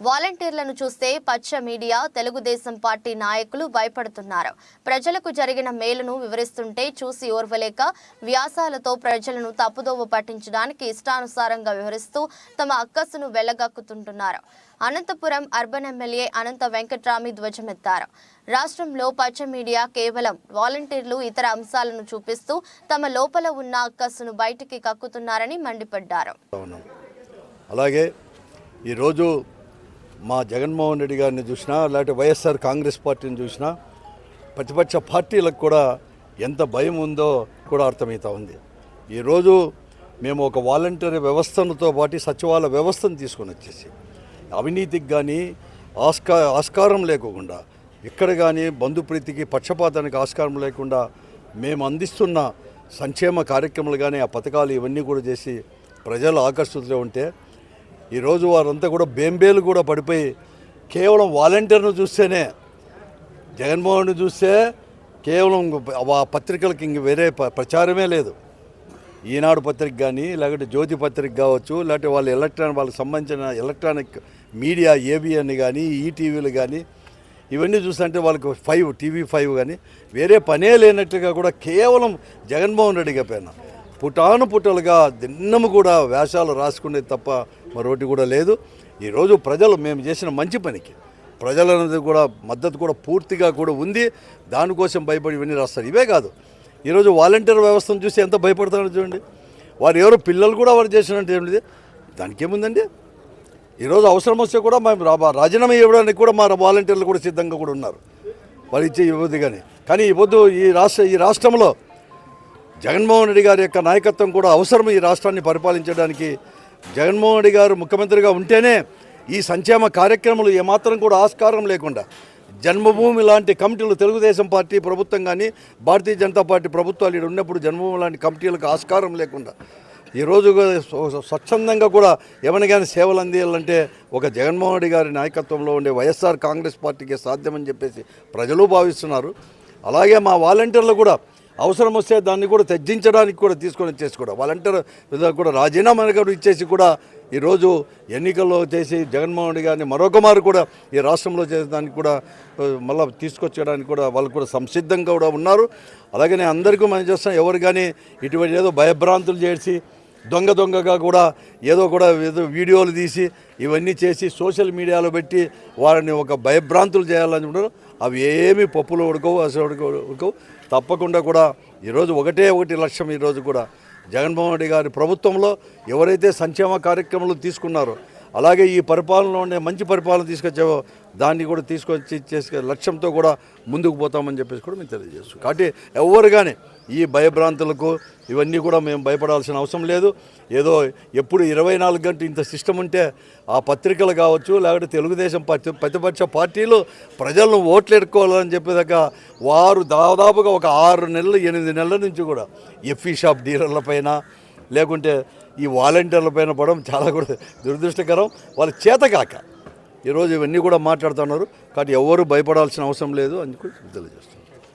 వాలంటీర్లను చూస్తే పచ్చ మీడియా తెలుగుదేశం పార్టీ నాయకులు భయపడుతున్నారు. ప్రజలకు జరిగిన మేలును వివరిస్తుంటే చూసి ఓర్వలేక వ్యాసాలతో ప్రజలను తప్పుదోవ పట్టించడానికి ఇష్టానుసారంగా వివరిస్తూ తమ అక్కసును వెళ్ళగక్కుతుంటున్నారు అనంతపురం అర్బన్ ఎమ్మెల్యే అనంత వెంకట్రామి ధ్వజమెత్తారు. రాష్ట్రంలో పచ్చ మీడియా కేవలం వాలంటీర్లు ఇతర అంశాలను చూపిస్తూ తమ లోపల ఉన్న అక్కసును బయటికి కక్కుతున్నారని మండిపడ్డారు. అలాగే ఈరోజు మా జగన్మోహన్ రెడ్డి గారిని చూసినా లేకపోతే వైఎస్ఆర్ కాంగ్రెస్ పార్టీని చూసినా ప్రతిపక్ష పార్టీలకు కూడా ఎంత భయం ఉందో కూడా అర్థమవుతా ఉంది. ఈరోజు మేము ఒక వాలంటరీ వ్యవస్థలతో పాటు సచివాలయ వ్యవస్థను తీసుకొని వచ్చేసి అవినీతికి కానీ ఆస్కా ఆస్కారం లేకుండా ఇక్కడ కానీ బంధుప్రీతికి పక్షపాతానికి ఆస్కారం లేకుండా మేము అందిస్తున్న సంక్షేమ కార్యక్రమాలు కానీ ఆ పథకాలు ఇవన్నీ కూడా చేసి ప్రజలు ఆకర్షితులు ఉంటే ఈరోజు వారంతా కూడా బేంబేలు కూడా పడిపోయి కేవలం వాలంటీర్ను చూస్తేనే జగన్మోహన్ చూస్తే కేవలం ఆ పత్రికలకి ఇంక వేరే ప్రచారమే లేదు. ఈనాడు పత్రిక కానీ లేకపోతే జ్యోతి పత్రిక కావచ్చు లేకపోతే వాళ్ళ ఎలక్ట్రానిక్ వాళ్ళకి సంబంధించిన ఎలక్ట్రానిక్ మీడియా ఏబిఎన్ కానీ ఈటీవీలు కానీ ఇవన్నీ చూస్తుంటే వాళ్ళకి ఫైవ్ టీవీ ఫైవ్ కానీ వేరే పనే లేనట్టుగా కూడా కేవలం జగన్మోహన్ రెడ్డి పైన. పుటాను పుట్టలుగా దిన్నము కూడా వేషాలు రాసుకునేది తప్ప మరొకటి కూడా లేదు. ఈరోజు ప్రజలు మేము చేసిన మంచి పనికి. ప్రజలనేది కూడా మద్దతు కూడా పూర్తిగా కూడా ఉంది. దానికోసం భయపడి ఇవన్నీ రాస్తారు. ఇవే కాదు. ఈరోజు వాలంటీర్ వ్యవస్థను చూసి ఎంత భయపడతారో చూడండి. వారు ఎవరు పిల్లలు కూడా వారు చేసినట్టు ఏమిటి దానికి ఈరోజు అవసరం వస్తే కూడా మేము రాజీనామా ఇవ్వడానికి కూడా మా వాలంటీర్లు కూడా సిద్ధంగా కూడా ఉన్నారు. వారు ఇచ్చే ఇవ్వద్దు కానీ. కానీ ఈ ఈ రాష్ట్ర ఈ రాష్ట్రంలో జగన్మోహన్ రెడ్డి గారి యొక్క నాయకత్వం కూడా అవసరం ఈ రాష్ట్రాన్ని పరిపాలించడానికి జగన్మోహన్ రెడ్డి గారు ముఖ్యమంత్రిగా ఉంటేనే ఈ సంక్షేమ కార్యక్రమాలు ఏమాత్రం కూడా ఆస్కారం లేకుండా జన్మభూమి లాంటి కమిటీలు తెలుగుదేశం పార్టీ ప్రభుత్వం కానీ భారతీయ జనతా పార్టీ ప్రభుత్వాలు ఇక్కడ ఉన్నప్పుడు జన్మభూమి లాంటి కమిటీలకు ఆస్కారం లేకుండా ఈరోజు స్వచ్ఛందంగా కూడా ఎవరిని సేవలు అందియాలంటే ఒక జగన్మోహన్ రెడ్డి గారి నాయకత్వంలో ఉండే వైఎస్ఆర్ కాంగ్రెస్ పార్టీకి సాధ్యమని చెప్పేసి ప్రజలు భావిస్తున్నారు. అలాగే మా వాలంటీర్లు కూడా అవసరం వస్తే దాన్ని కూడా తగ్గించడానికి కూడా తీసుకొని వచ్చేసి కూడా వాలంటీర్ కూడా రాజీనామా కూడా ఇచ్చేసి కూడా ఈరోజు ఎన్నికల్లో చేసి జగన్మోహన్ రెడ్డి గారిని మరొక మారు కూడా ఈ రాష్ట్రంలో చేసేదానికి కూడా మళ్ళీ మళ్ళా తీసుకొచ్చేయడానికి కూడా వాళ్ళు కూడా సంసిద్ధంగా కూడా ఉన్నారు. అలాగనే అందరికీ మనం చేస్తాం ఎవరు కానీ ఇటువంటి ఏదో భయభ్రాంతులు చేసి దొంగ దొంగగా కూడా ఏదో కూడా ఏదో వీడియోలు తీసి ఇవన్నీ చేసి సోషల్ మీడియాలో పెట్టి వారిని ఒక భయభ్రాంతులు చేయాలనుకుంటారు అవి ఏమి పప్పులు ఉడకవు అసలు ఉడకవు ఉడకవు. తప్పకుండా కూడా ఈరోజు ఒకటే ఒకటి లక్ష్యం ఈరోజు కూడా. జగన్మోహన్ రెడ్డి గారి ప్రభుత్వంలో ఎవరైతే సంక్షేమ కార్యక్రమాలు తీసుకున్నారో అలాగే ఈ పరిపాలనలో ఉండే మంచి పరిపాలన తీసుకొచ్చావో దాన్ని కూడా తీసుకొచ్చి చేసే లక్ష్యంతో కూడా ముందుకు పోతామని చెప్పేసి కూడా మేము తెలియజేస్తాం కాబట్టి ఎవరు కానీ ఈ భయభ్రాంతులకు ఇవన్నీ కూడా మేము భయపడాల్సిన అవసరం లేదు. ఏదో ఎప్పుడు ఇరవై నాలుగు గంటలు ఇంత సిస్టమ్ ఉంటే ఆ పత్రికలు కావచ్చు లేకపోతే తెలుగుదేశం పార్టీ ప్రతిపక్ష పార్టీలు ప్రజలను ఓట్లు ఎడుకోవాలని చెప్పేదాకా వారు దాదాపుగా ఒక ఆరు నెలలు ఎనిమిది నెలల నుంచి కూడా ఎఫ్ఈ షాప్ డీలర్ల పైన లేకుంటే ఈ వాలంటీర్ల పైన పడడం చాలా కూడా దురదృష్టకరం. వాళ్ళ చేతకాక ఈరోజు ఇవన్నీ కూడా మాట్లాడుతున్నారు. కాబట్టి ఎవరు భయపడాల్సిన అవసరం లేదు అని కూడా తెలియజేస్తున్నారు